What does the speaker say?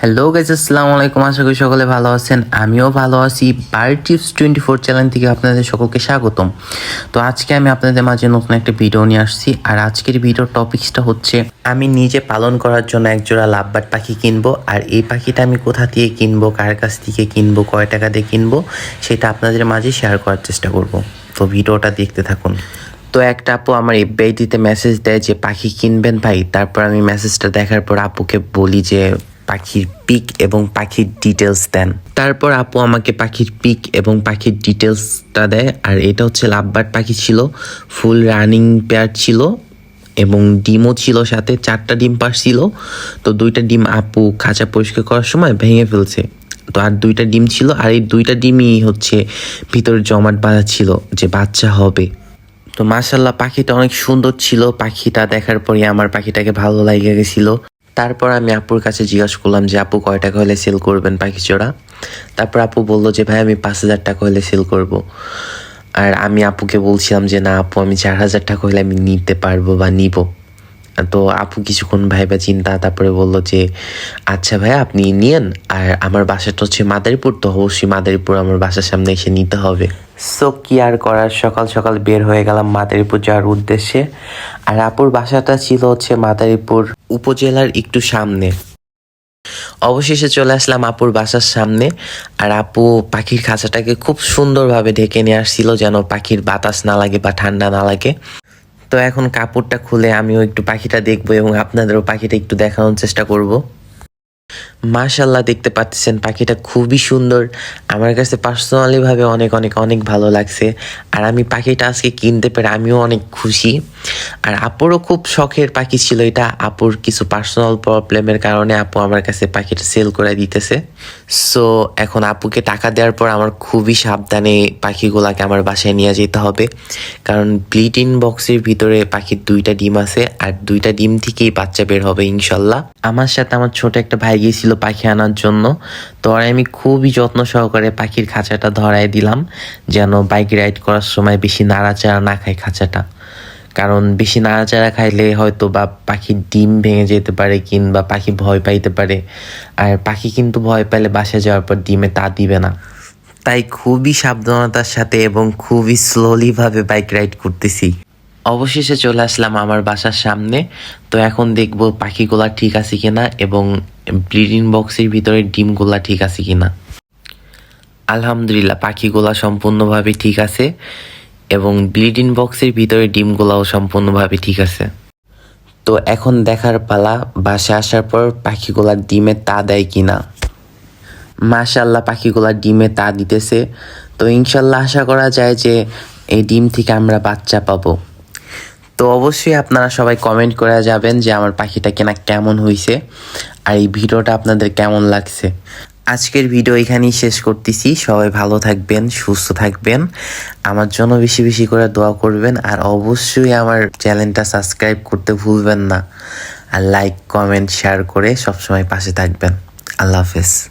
Hello guys আসসালামু আলাইকুম। আশা করি সকলে ভালো আছেন। আমিও ভালো আছি। বার টিপস টোয়েন্টি ফোর চ্যানেল থেকে আপনাদের সকলকে স্বাগতম। তো আজকে আমি আপনাদের মাঝে নতুন একটা ভিডিও নিয়ে আসছি। আর আজকের ভিডিওর টপিক্সটা হচ্ছে, আমি নিজে পালন করার জন্য একজোড়া লাভবাট পাখি কিনবো। আর এই পাখিটা আমি কোথা থেকে কিনবো, কার কাছ থেকে কিনবো, কয় টাকা দিয়ে কিনবো, সেটা আপনাদের মাঝে শেয়ার করার চেষ্টা করব। তো ভিডিওটা দেখতে থাকুন। তো একটা আপু আমার এফবিআইডিতে মেসেজ দেয় যে, পাখি কিনবেন ভাই? তারপর আমি মেসেজটা দেখার পর আপুকে বলি যে পাখির পিক এবং পাখির ডিটেলস দেন। তারপর আপু আমাকে পাখির পিক এবং পাখির ডিটেলসটা দেয়, আর এটা হচ্ছে লাভবার্ড পাখি ছিল ফুল রানিং পেয়ার ছিল, এবং ডিমও ছিল সাথে, চারটা ডিম পারছিল তো দুইটা ডিম আপু খাঁচা পরিষ্কার করার সময় ভেঙে ফেলছে। তো আর দুইটা ডিম ছিল, আর এই দুইটা ডিমই হচ্ছে ভিতরে জমাট বাঁধা ছিল যে বাচ্চা হবে। তো মাশাল্লাহ পাখিটা অনেক সুন্দর ছিল। পাখিটা দেখার পরে আমার পাখিটাকে ভালো লাগে গেছিল। তারপর আমি আপুর কাছে জিজ্ঞাসা করলাম যে, আপু, কয় টাকা হলে সেল করবেন পাখি জোড়া তারপর আপু বলল যে, ভাই, আমি পাঁচ হাজার টাকা হলে সেল করব। আর আমি আপুকে বলছিলাম যে, না, আপু, আমি চার হাজার টাকা হলে আমি নিতে পারব বা নিব। তো আপু কিছুক্ষণ ভাইবা চিন্তা, তারপরে বলল যে আচ্ছা ভাই, আপনি নিয়েন। আর আমার বাসাটা হচ্ছে মাদারীপুর, তো অবশ্যই মাদারীপুর আমার বাসার সামনে এসে নিতে হবে। সো কি আর করার? সকাল সকাল বের হয়ে গেলাম মাদারীপুর যাওয়ার উদ্দেশ্যে। আর আপুর বাসাটা ছিল হচ্ছে মাদারীপুর উপজেলার একটু সামনে। অবশেষে চলে আসলাম আপুর বাসার সামনে। আর আপু পাখির খাঁচাটাকে খুব সুন্দরভাবে ঢেকে নিয়ে আসছিল যেন পাখির বাতাস না লাগে বা ঠান্ডা না লাগে। তো এখন কাপড়টা খুলে আমিও একটু পাখিটা দেখব এবং আপনাদেরও পাখিটা একটু দেখানোর চেষ্টা করব। মাশাল্লাহ দেখতে পাচ্ছেন, পাখিটা খুবই সুন্দর। আমার কাছে পার্সোনালিভাবে অনেক অনেক অনেক ভালো লাগছে। আর আমি পাখিটা আজকে কিনতে পেরে আমিও অনেক খুশি। আর আপুরও খুব শখের পাখি ছিল এটা। আপুর কিছু পার্সোনাল প্রবলেমের কারণে আপু আমার কাছে পাখিটা সেল করে দিতেছে। সো এখন আপুকে টাকা দেওয়ার পর আমার খুবই সাবধানে পাখিগুলাকে আমার বাসায় নিয়ে যেতে হবে। কারণ ব্লিডিং বক্সের ভিতরে পাখির দুইটা ডিম আছে আর দুইটা ডিম থেকেই বাচ্চা বের হবে ইনশাল্লাহ। আমার সাথে আমার ছোট একটা ভাই গিয়েছিল পাখি আনার জন্য। তো আর আমি খুবই যত্ন সহকারে পাখির খাঁচাটা ধরায় দিলাম, যেন বাইক রাইড করার সময় বেশি নাড়াচাড়া না খায় খাঁচাটা। কারণ বেশি নাড়াচাড়া খাইলে হয়তো বা পাখির ডিম ভেঙে যেতে পারে কিংবা পাখি ভয় পাইতে পারে। আর পাখি কিন্তু ভয় পাইলে বাসায় যাওয়ার পর ডিমে তা দিবে না। তাই খুবই সাবধানতার সাথে এবং খুবই স্লোলিভাবে বাইক রাইড করতেছি। অবশেষে চলে আসলাম আমার বাসার সামনে। তো এখন দেখব পাখিগুলা ঠিক আছে কিনা এবং ব্রিডিং বক্সের ভিতরে ডিমগুলা ঠিক আছে কিনা। আলহামদুলিল্লাহ, পাখিগুলা সম্পূর্ণভাবে ঠিক আছে। এবং ব্লিডিং বক্সের ভিতরে ডিমগুলাও সম্পূর্ণভাবে ঠিক আছে। তো এখন দেখার পালা, বাসে আসার পর পাখিগুলা ডিমে তা দেয় কিনা। মাশাল্লাহ পাখিগুলা ডিমে তা দিতেছে। তো ইনশাল্লাহ আশা করা যায় যে এই ডিম থেকে আমরা বাচ্চা পাবো। তো অবশ্যই আপনারা সবাই কমেন্ট করে যাবেন যে আমার পাখিটা কেনা কেমন হয়েছে আর এই ভিডিওটা আপনাদের কেমন লাগছে। আজকের ভিডিও এখানেই শেষ করতেছি। সবাই ভালো থাকবেন, সুস্থ থাকবেন। আমার জন্য বেশি বেশি করে দোয়া করবেন আর অবশ্যই আমার চ্যানেলটা সাবস্ক্রাইব করতে ভুলবেন না। আর লাইক কমেন্ট শেয়ার করে সবসময় পাশে থাকবেন। আল্লাহ হাফেজ।